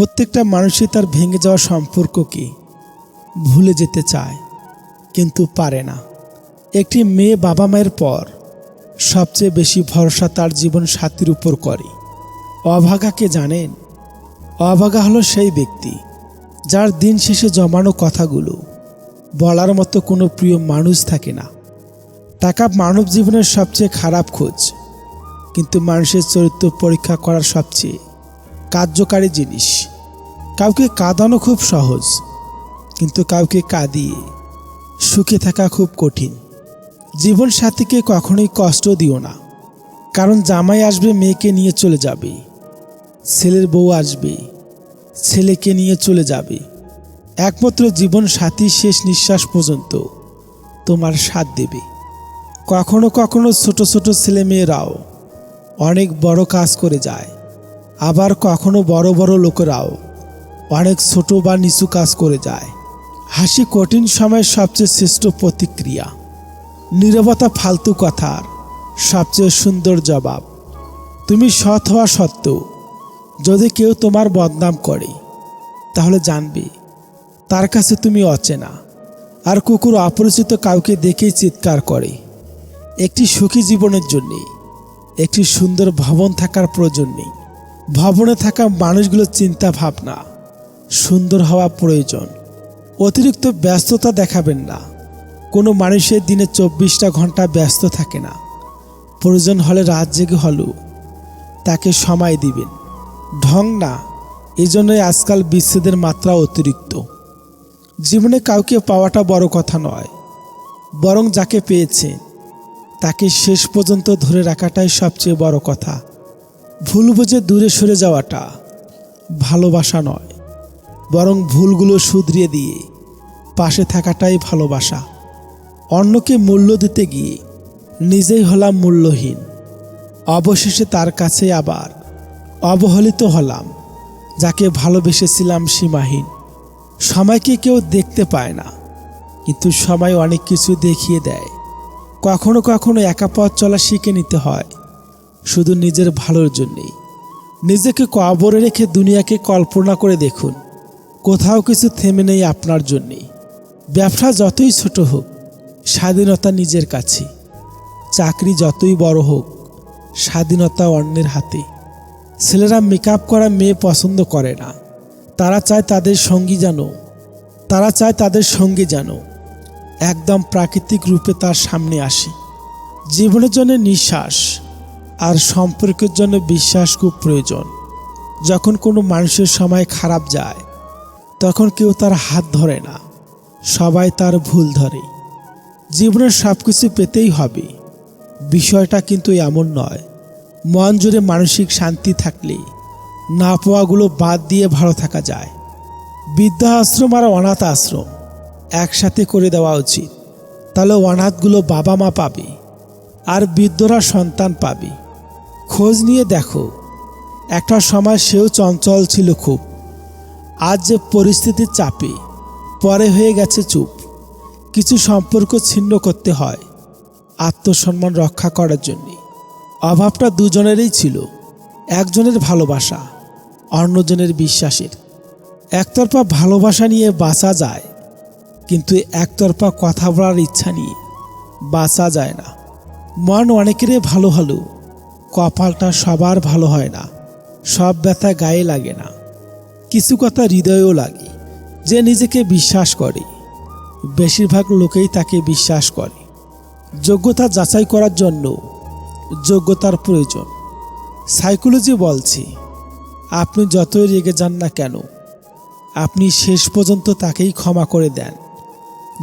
প্রত্যেকটা মানুষই তার ভেঙে যাওয়া সম্পর্ককে ভুলে যেতে চায়, কিন্তু পারে না। একটি মেয়ে বাবা মায়ের পর সবচেয়ে বেশি ভরসা তার জীবন সাথীর উপর করে। অভাগাকে জানেন? অভাগা হলো সেই ব্যক্তি যার দিন শেষে জমানো কথাগুলো বলার মতো কোনো প্রিয় মানুষ থাকে না। টাকা মানব জীবনের সবচেয়ে খারাপ খোঁজ, কিন্তু মানুষের চরিত্র পরীক্ষা করার সবচেয়ে কার্যকারী জিনিস। কাউকে কাঁদানো খুব সহজ, কিন্তু কাউকে কাঁদিয়ে সুখে থাকা খুব কঠিন। জীবন সাথীকে কখনোই কষ্ট দিও না, কারণ জামাই আসবে, মেয়েকে নিয়ে চলে যাবে। ছেলের বউ আসবে, ছেলেকে নিয়ে চলে যাবে। একমাত্র জীবন সাথী শেষ নিঃশ্বাস পর্যন্ত তোমার সাথ দেবে। কখনো কখনো ছোট ছোট ছেলে মেয়েরাও অনেক বড় কাজ করে যায়, আবার কখনো বড় বড় লোকেরাও অনেক ছোট বা নিচু কাজ করে যায়। হাসি কঠিন সময়ের সবচেয়ে শ্রেষ্ঠ প্রতিক্রিয়া। নীরবতা ফালতু কথার সবচেয়ে সুন্দর জবাব। তুমি সৎ হওয়া সত্ত্বেও যদি কেউ তোমার বদনাম করে, তাহলে জানবে তার কাছে তুমি অচেনা। আর কুকুর অপরিচিত কাউকে দেখেই চিৎকার করে। একটি সুখী জীবনের জন্যে, একটি সুন্দর ভবন থাকার প্রয়োজন নেই। ভবনে থাকা মানুষগুলোর চিন্তা ভাবনা সুন্দর হওয়া প্রয়োজন। অতিরিক্ত ব্যস্ততা দেখাবেন না। কোনো মানুষের দিনে চব্বিশটা ঘণ্টা ব্যস্ত থাকে না। প্রয়োজন হলে রাত জেগে হলেও তাকে সময় দিবেন। ঢং না এই জন্যই আজকাল বিচ্ছেদের মাত্রা অতিরিক্ত। জীবনে কাউকে পাওয়াটা বড় কথা নয়। বরং যাকে পেয়েছে, তাকে শেষ পর্যন্ত ধরে রাখাটাই সবচেয়ে বড় কথা। ভুল বুঝে দূরে সরে যাওয়াটা ভালোবাসা নয়। বরং ভুলগুলো শুধরিয়ে দিয়ে পাশে থাকাটাই ভালোবাসা। অন্যকে মূল্য দিতে গিয়ে নিজেই হলাম মূল্যহীন। অবশেষে তার কাছে আবার অবহেলিত হলাম, যাকে ভালোবেসেছিলাম সীমাহীন। সময়কে কেউ দেখতে পায় না, কিন্তু সময় অনেক কিছু দেখিয়ে দেয়। কখনো কখনো একা পথ চলা শিখে নিতে হয়, শুধু নিজের ভালোর জন্যেই। নিজেকে কবরে রেখে দুনিয়াকে কল্পনা করে দেখুন। কোথাও কিছু থেমে নেই আপনার জন্যেই। ব্যবসা যতই ছোট হোক, স্বাধীনতা নিজের কাছে। চাকরি যতই বড় হোক, স্বাধীনতা অন্যের হাতে। ছেলেরা মেকআপ করা মেয়ে পছন্দ করে না। তারা চায় তাদের সঙ্গী যেন, তারা চায় তাদের সঙ্গী যেন। একদম প্রাকৃতিক রূপে তার সামনে আসে। জীবনের জন্য নিঃশ্বাস আর সম্পর্কের জন্য বিশ্বাস খুব প্রয়োজন। যখন কোনো মানুষের সময় খারাপ যায় তখন কেউ তার হাত ধরে না। সবাই তার ভুল ধরে। জীবনের সব কিছু পেতেই হবে। বিষয়টা কিন্তু এমন নয়। মন জুড়ে মানসিক শান্তি থাকলে না পাওয়াগুলো বাদ দিয়ে ভালো থাকা যায়। বৃদ্ধা আশ্রম আর অনাথ আশ্রম একসাথে করে দেওয়া উচিত। তাহলে অনাথগুলো বাবা মা পাবে আর বৃদ্ধরা সন্তান পাবে। খোঁজ নিয়ে দেখো। একটা সময় সেও চঞ্চল ছিল খুব। আজ যে পরিস্থিতির চাপে, পরে হয়ে গেছে চুপ। কিছু সম্পর্ক ছিন্ন করতে হয়, আত্মসম্মান রক্ষা করার জন্যে। অভাবটা দুজনেরই ছিল, একজনের ভালোবাসা, অন্যজনের বিশ্বাসের। একতরফা ভালোবাসা নিয়ে বাঁচা যায়, কিন্তু একতরফা কথা বলার ইচ্ছা নিয়ে বাঁচা যায় না। মন অনেকেরই ভালো হলো কপালটা সবার ভালো হয় না, সব ব্যথা গায়ে লাগে না। কিছু কথা হৃদয়েও লাগে, যে নিজেকে বিশ্বাস করে। বেশিরভাগ লোকেই তাকে বিশ্বাস করে। যোগ্যতা যাচাই করার জন্য যোগ্যতার প্রয়োজন। সাইকোলজি বলছে, আপনি যতই রেগে যান না কেন, আপনি শেষ পর্যন্ত তাকেই ক্ষমা করে দেন,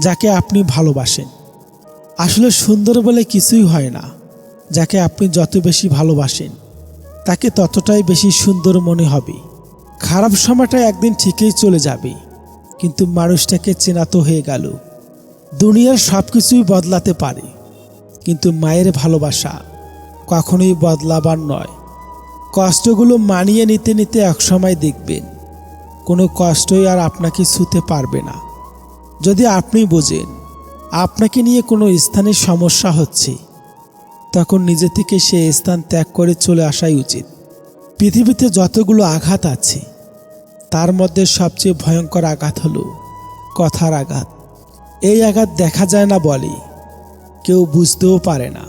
যাকে আপনি ভালোবাসেন। আসলে সুন্দর বলে কিছুই হয় না, যাকে আপনি যত বেশি ভালোবাসেন, তাকে ততটাই বেশি সুন্দর মনে হবে। খারাপ সময়টা একদিন ঠিকই চলে যাবে, কিন্তু মানুষটাকে চেনাতো হয়ে গেল। দুনিয়ার সব কিছুই বদলাতে পারে, কিন্তু মায়ের ভালোবাসা কখনোই বদলাবার নয়। কষ্টগুলো মানিয়ে নিতে নিতে একসময় দেখবেন, কোনো কষ্টই আর আপনাকে ছুতে পারবে না। যদি আপনি বোঝেন, আপনাকে নিয়ে কোনো স্থানে সমস্যা হচ্ছে, তখন নিজে থেকে সে স্থান ত্যাগ করে চলে আসাই উচিত। পৃথিবীতে যতগুলো আঘাত আছে, তার মধ্যে সবচেয়ে ভয়ঙ্কর আঘাত হলো কথার আঘাত। এই আঘাত দেখা যায় না বলে, কেউ বুঝতেও পারে না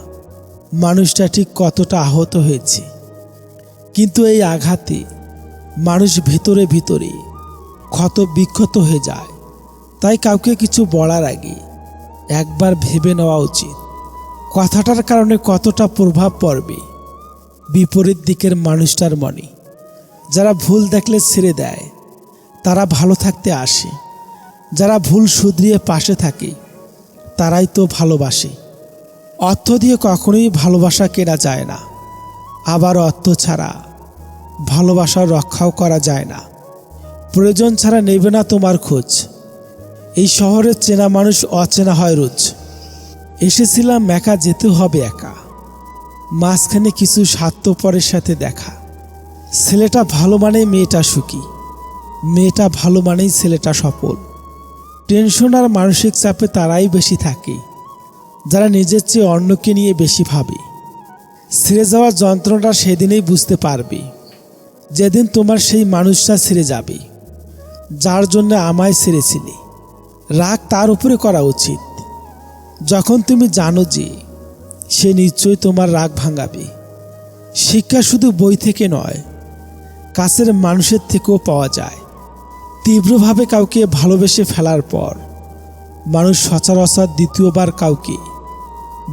মানুষটা ঠিক কতটা আহত হয়েছে। কিন্তু এই আঘাতে মানুষ ভিতরে ভিতরে ক্ষত বিক্ষত হয়ে যায়। তাই কাউকে কিছু বলার আগে একবার ভেবে নেওয়া উচিত। কথাটার কারণে কতটা প্রভাব পড়বে বিপরীত দিকের মানুষটার মনে যারা ভুল দেখলে ছেড়ে দেয়, তারা ভালো থাকতে আসে। যারা ভুল শুধরিয়ে পাশে থাকে, তারাই তো ভালোবাসে। অর্থ দিয়ে কখনোই ভালোবাসা কেনা যায় না। আবার অর্থ ছাড়া ভালোবাসা রক্ষাও করা যায় না। প্রয়োজন ছাড়া নেবে না তোমার খোঁজ। এই শহরের চেনা মানুষ অচেনা হয় রোজ। এসেছিলাম একা যেতে হবে একা। মাঝখানে কিছু স্বার্থপরের সাথে দেখা। ছেলেটা ভালো মানেই মেয়েটা সুখী। মেয়েটা ভালো মানেই ছেলেটা সফল। টেনশন আর মানসিক চাপে তারাই বেশি থাকে। যারা নিজের চেয়ে অন্যকে নিয়ে বেশি ভাবে। ছেড়ে যাওয়ার যন্ত্রণাটা সেদিনেই বুঝতে পারবে। যেদিন তোমার সেই মানুষটা ছেড়ে যাবে। যার জন্য আমায় ছেড়েছিলে। রাগ তার উপরে করা উচিত। যখন তুমি জানো যে সে নিশ্চয়ই তোমার রাগ ভাঙাবে। শিক্ষা শুধু বই থেকে নয়, কাছের মানুষের থেকেও পাওয়া যায়। তীব্রভাবে কাউকে ভালোবেসে ফেলার পর, মানুষ সচরাচর দ্বিতীয়বার কাউকে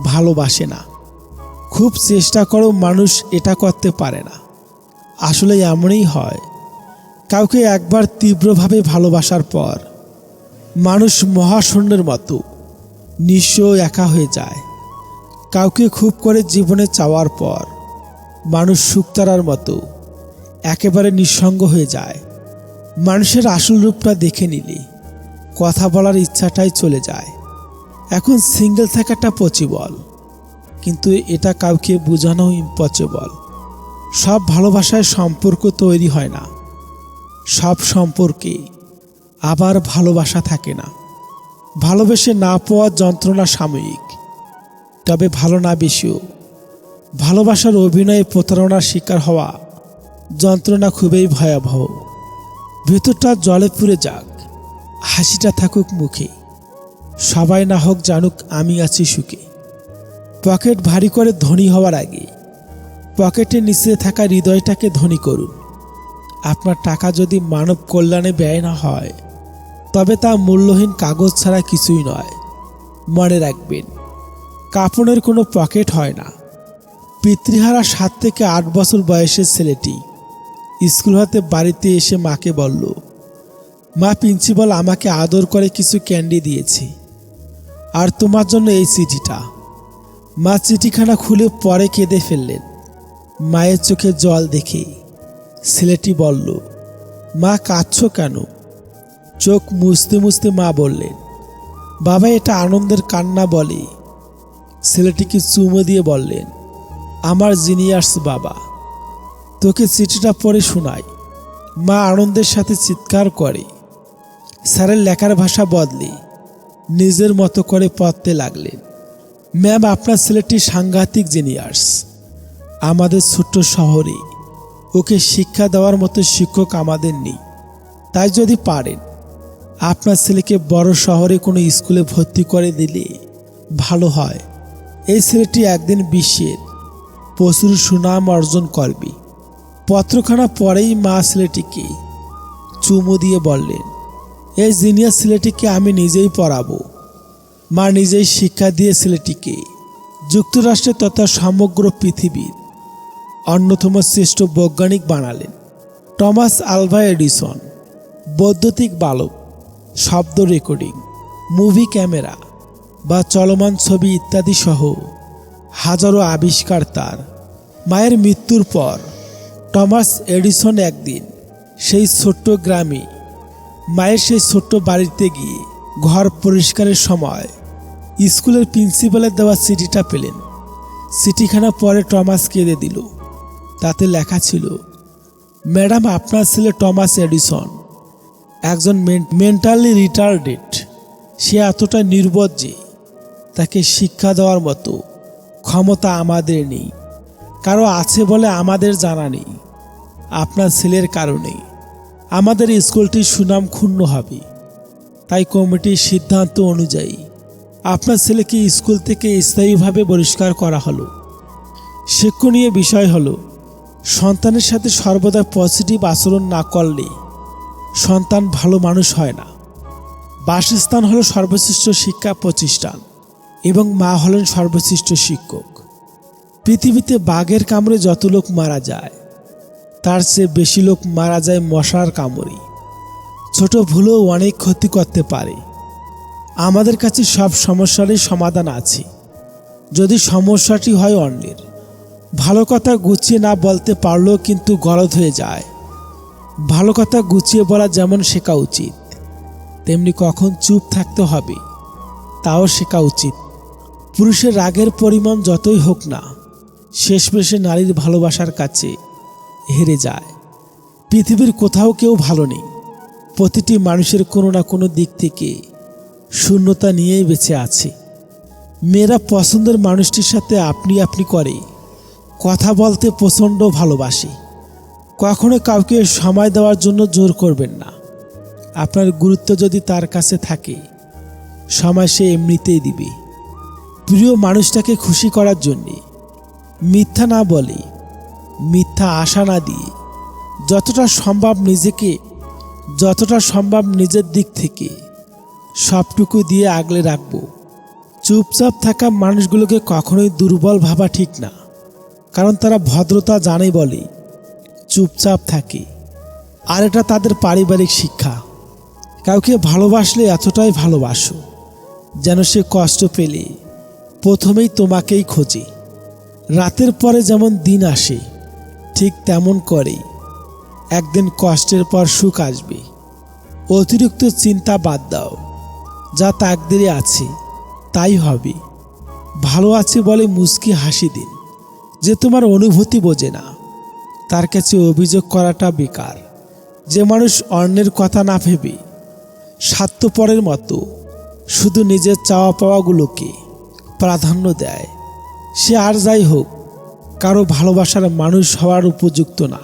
ভালোবাসে না। খুব চেষ্টা করেও মানুষ এটা করতে পারে না। আসলে এমনই হয়, কাউকে একবার তীব্রভাবে ভালোবাসার পর, মানুষ মহাশূন্যের মতো নিঃস্ব একা হয়ে যায়। কাউকে খুব করে জীবনে চাওয়ার পর মানুষ শুকতারার মতো একেবারে নিঃসঙ্গ হয়ে যায়। মানুষের আসল রূপটা দেখে নিলে কথা বলার ইচ্ছাটাই চলে যায়। এখন সিঙ্গেল থাকাটা পচিবল কিন্তু এটা কাউকে বোঝানো ইম্পসিবল সব ভালোবাসায় সম্পর্ক তৈরি হয় না। সব সম্পর্কে আবার ভালোবাসা থাকে না। ভালোবেসে না পাওয়ার যন্ত্রণা সাময়িক। তবে ভালো না বেশিও। ভালোবাসার অভিনয়ে প্রতারণার শিকার হওয়া যন্ত্রণা খুবই ভয়াবহ। ভেতরটা জলে পুড়ে যাক, হাসিটা থাকুক মুখে। সবাই না হোক জানুক আমি আছি সুখে। পকেট ভারী করে ধনী হওয়ার আগে পকেটের নিচে থাকা হৃদয়টাকে ধনী করুন। আপনার টাকা যদি মানব কল্যাণে ব্যয় না হয়, তবে তা মূল্যহীন কাগজ ছাড়া কিছুই নয়। মনে রাখবেন কাপড়ের কোনো পকেট হয় না। পিতৃহারা সাত থেকে আট বছর বয়সের ছেলেটি স্কুল হতে বাড়িতে এসে মাকে বলল, মা, প্রিন্সিপাল আমাকে আদর করে কিছু ক্যান্ডি দিয়েছে আর তোমার জন্য এই চিঠিটা মা চিঠিখানা খুলে পরে কেঁদে ফেললেন। মায়ের চোখে জল দেখে ছেলেটি বলল, মা, কাঁদছ কেন? চোখ মুছতে মুছতে মা বললেন, বাবা, এটা আনন্দের কান্না বলে। ছেলেটিকে চুমো দিয়ে বললেন, আমার জিনিয়ার্স বাবা, তোকে চিঠিটা পড়ে শোনাই। মা আনন্দের সাথে চিৎকার করে, স্যারের লেখার ভাষা বদলে, নিজের মতো করে পড়তে লাগলেন। ম্যাম, আপনার ছেলেটি সাংঘাতিক জিনিয়ার্স আমাদের ছোট্ট শহরে ওকে শিক্ষা দেওয়ার মতো শিক্ষক আমাদের নেই। তাই যদি পারেন, আপনার ছেলেকে বড় শহরে কোনো স্কুলে ভর্তি করে দিলে ভালো হয়। এই ছেলেটি একদিন বিশ্বের প্রচুর সুনাম অর্জন করবে। পত্রখানা পরেই মা ছেলেটিকে চুমু দিয়ে বললেন, এই জিনিয়ার ছেলেটিকে আমি নিজেই পড়াবো। মা নিজেই শিক্ষা দিয়ে ছেলেটিকে যুক্তরাষ্ট্রে তথা সমগ্র পৃথিবীর অন্যতম শ্রেষ্ঠ বৈজ্ঞানিক বানালেন। টমাস আলভা এডিসন, বৈদ্যুতিক বালক, শব্দ রেকর্ডিং, মুভি ক্যামেরা বা চলমান ছবি ইত্যাদি সহ হাজারো আবিষ্কার তার। মায়ের মৃত্যুর পর টমাস এডিসন একদিন সেই ছোট্ট গ্রামে মায়ের সেই ছোট্ট বাড়িতে গিয়ে ঘর পরিষ্কারের সময় স্কুলের প্রিন্সিপালের দেওয়া চিঠিটা পেলেন। চিঠিখানা পরে টমাস কেঁদে দিল। তাতে লেখা ছিল, ম্যাডাম, আপনার ছেলে টমাস এডিসন একজন মেন্টালি রিটার্ডেড সে এতটা নির্বোধ যে তাকে শিক্ষা দেওয়ার মতো ক্ষমতা আমাদের নেই। কারও আছে বলে আমাদের জানা নেই। আপনার ছেলের কারণে আমাদের স্কুলটির সুনাম ক্ষুণ্ণ হবে। তাই কমিটির সিদ্ধান্ত অনুযায়ী আপনার ছেলেকে স্কুল থেকে স্থায়ীভাবে বহিষ্কার করা হলো। শিক্ষণীয় বিষয় হলো, সন্তানের সাথে সর্বদা পজিটিভ আচরণ না করলে সন্তান ভালো মানুষ হয় না। বাসস্থান হলো সর্বশ্রেষ্ঠ শিক্ষা প্রতিষ্ঠান। এবং মা হলেন সর্বশ্রেষ্ঠ শিক্ষক। পৃথিবীতে বাঘের কামড়ে যত লোক মারা যায়, তার চেয়ে বেশি লোক মারা যায় মশার কামড়ে। ছোট ভুলও অনেক ক্ষতি করতে পারে। আমাদের কাছে সব সমস্যারই সমাধান আছে। যদি সমস্যাটি হয় অন্যের, ভালো কথা গুছিয়ে না বলতে পারলেও কিন্তু গলদ হয়ে যায়। ভালো কথা গুছিয়ে বলা যেমন শেখা উচিত, তেমনি কখন চুপ থাকতে হবে, তাও শেখা উচিত। পুরুষের রাগের পরিমাণ যতই হোক না, শেষমেশে নারীর ভালোবাসার কাছে হেরে যায়। পৃথিবীর কোথাও কেউ ভালো নেই। প্রতিটি মানুষের কোনো না কোনো দিক থেকে শূন্যতা নিয়েই বেঁচে আছে। মেয়েরা পছন্দের মানুষটির সাথে আপনি আপনি করে, কথা বলতে প্রচণ্ড ভালোবাসে। কখনো কাউকে সময় দেওয়ার জন্য জোর করবেন না। আপনার গুরুত্ব যদি তার কাছে থাকে, সময় সে এমনিতেই দিবে। প্রিয় মানুষটাকে খুশি করার জন্যে মিথ্যা না বলে, মিথ্যা আশা না দিয়ে যতটা সম্ভব নিজেকে, যতটা সম্ভব নিজের দিক থেকে সবটুকু দিয়ে আগলে রাখব। চুপচাপ থাকা মানুষগুলোকে কখনোই দুর্বল ভাবা ঠিক না, কারণ তারা ভদ্রতা জানে বলে, চুপচাপ থাকে। আর এটা তাদের পারিবারিক শিক্ষা। কাউকে ভালোবাসলে এতটাই ভালোবাসো, যেন সে কষ্ট পেলে। প্রথমেই তোমাকেই খোঁজে। রাতের পরে যেমন দিন আসে, ঠিক তেমন করেই। একদিন কষ্টের পর সুখ আসবে। অতিরিক্ত চিন্তা বাদ দাও। যা তাকদিরে আছে, তাই হবে। ভালো আছে বলে মুস্কি হাসি দিন, যে তোমার অনুভূতি বোঝে না। তার কাছে অভিযোগ করাটা বেকার। যে মানুষ অন্যের কথা না ভেবে, স্বার্থপরের মতো, শুধু নিজের চাওয়া পাওয়াগুলোকে প্রাধান্য দেয়। সে আর যাই হোক, কারও ভালোবাসার মানুষ হওয়ার উপযুক্ত না।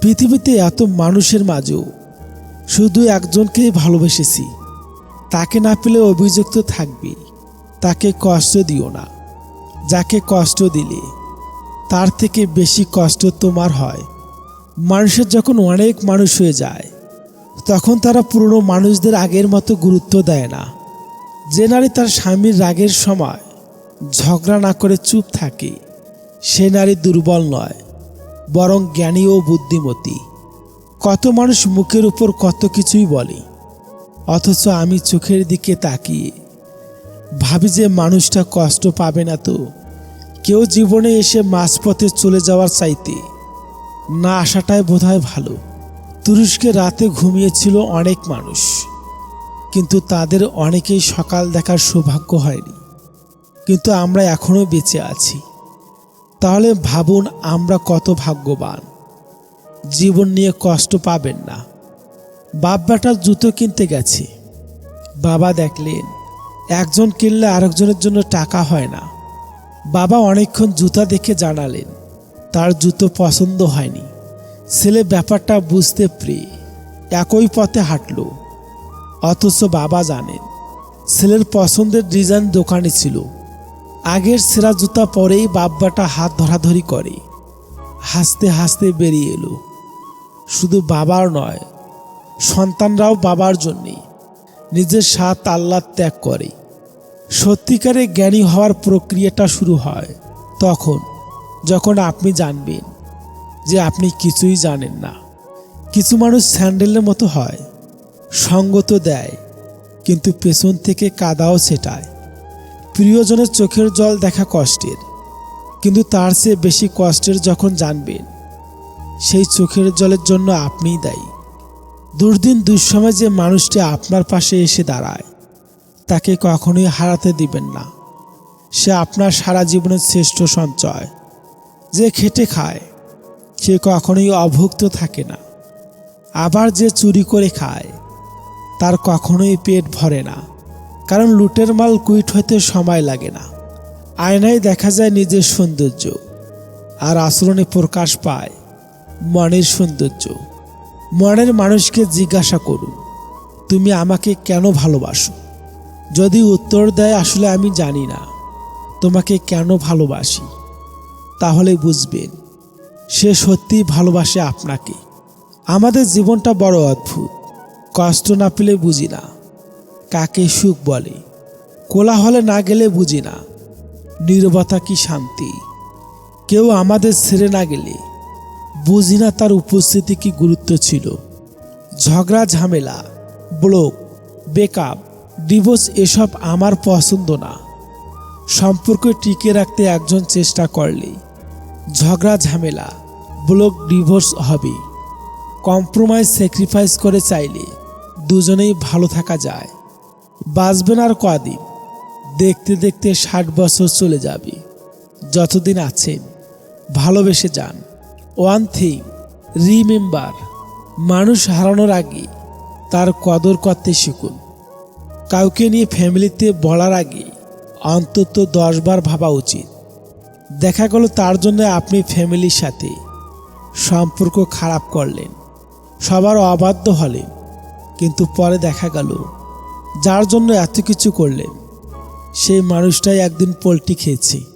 পৃথিবীতে এত মানুষের মাঝেও শুধু একজনকেই ভালোবেসেছি। তাকে না পেলে অভিযুক্ত থাকবে, তাকে কষ্ট দিও না। যাকে কষ্ট দিলে, তার থেকে বেশি কষ্ট তোমার হয়। মানুষের যখন অনেক মানুষ হয়ে যায়, তখন তারা পুরনো মানুষদের আগের মতো গুরুত্ব দেয় না। যে নারী তার স্বামীর রাগের সময় ঝগড়া না করে চুপ থাকে, সে নারী দুর্বল নয়, বরং জ্ঞানী ও বুদ্ধিমতী। কত মানুষ মুখের উপর কত কিছুই বলে, অথচ আমি চোখের দিকে তাকিয়ে ভাবি যে মানুষটা কষ্ট পাবে না তো। কেউ জীবনে এসে মাঝপথে চলে যাওয়ার চাইতে না আসাটাই বোধহয় ভালো। তুরস্কে রাতে ঘুমিয়েছিল অনেক মানুষ। কিন্তু তাদের অনেকেই সকাল দেখার সৌভাগ্য হয়নি। কিন্তু আমরা এখনও বেঁচে আছি। তাহলে ভাবুন আমরা কত ভাগ্যবান। জীবন নিয়ে কষ্ট পাবেন না। বাপ বেটার জুতো কিনতে গেছে। বাবা দেখলেন, একজন কিনলে আরেকজনের জন্য টাকা হয় না। বাবা অনেকক্ষণ জুতা দেখে জানালেন, তার জুতো পছন্দ হয়নি। ছেলে ব্যাপারটা বুঝতে পেরে একই পথে হাঁটল। অথচ বাবা জানেন ছেলের পছন্দের ডিজাইন দোকানে ছিল। আগের সেরা জুতা পরেই বাব্বাটা হাত ধরাধরি করে। হাসতে হাসতে বেরিয়ে এলো। শুধু বাবার নয়, সন্তানরাও বাবার জন্যে নিজের সাত আল্লাহ ত্যাগ করে। সত্যিকারে জ্ঞানী হওয়ার প্রক্রিয়াটা শুরু হয় তখন, যখন আপনি জানবেন যে আপনি কিছুই জানেন না। কিছু মানুষ স্যান্ডেলের মতো হয়। সঙ্গ তো দেয়, কিন্তু পেছন থেকে কাদাও ছেটায়। প্রিয়জনের চোখের জল দেখা কষ্টের, কিন্তু তার চেয়ে বেশি কষ্টের যখন জানবেন, সেই চোখের জলের জন্য আপনিই দায়ী। দুর্দিন দুঃসময় যে মানুষটি আপনার পাশে এসে দাঁড়ায়, তাকে কখনোই হারাতে দিবেন না। সে আপনার সারা জীবনের শ্রেষ্ঠ সঞ্চয়। যে খেটে খায়, সে কখনোই অভুক্ত থাকে না। আবার যে চুরি করে খায় তার কখনোই পেট ভরে না, কারণ লুটের মাল কুইট হতে সময় লাগে না। আয়নায় দেখা যায় নিজের সৌন্দর্য, আর আচরণে প্রকাশ পায় মনের সৌন্দর্য। মনের মানুষকে জিজ্ঞাসা করুন, তুমি আমাকে কেন ভালোবাসো? যদি উত্তর দেয়, আসলে আমি জানি না, তোমাকে কেন ভালোবাসি? তাহলে বুঝবেন, সে সত্যিই ভালোবাসে আপনাকে। আমাদের জীবনটা বড় অদ্ভুত। কষ্ট না পেলে বুঝি না। কাকে সুখ বলে? কোলাহলে না গেলে বুঝি না। নীরবতা কি শান্তি? কেউ আমাদের ছেড়ে না গেলে। বুঝি না তার উপস্থিতি কি গুরুত্ব ছিল? ঝগড়া, ঝামেলা, ব্লক বেকআপ ডিভোর্স এসব আমার পছন্দ না। সম্পর্ক টিকে রাখতে একজন চেষ্টা করলে ঝগড়া, ঝামেলা, ব্লক, ডিভোর্স হবে। কম্প্রোমাইজ স্যাক্রিফাইস করে চাইলে দুজনেই ভালো থাকা যায়। বাঁচবেন আর কদিন দেখতে দেখতে ষাট বছর চলে যাবে। যতদিন আছেন, ভালোবেসে যান। ওয়ান থিং রিমেম্বার মানুষ হারানোর আগে তার কদর করতে শিখুন। কাউকে নিয়ে ফ্যামিলিতে বলার আগে অন্তত দশবার ভাবা উচিত। দেখা গেল তার জন্য আপনি ফ্যামিলির সাথে সম্পর্ক খারাপ করলেন। সবার অবাধ্য হলেন। কিন্তু পরে দেখা গেল যার জন্য এত কিছু করলে। সেই মানুষটাই একদিন পোলট্রি খেয়েছে।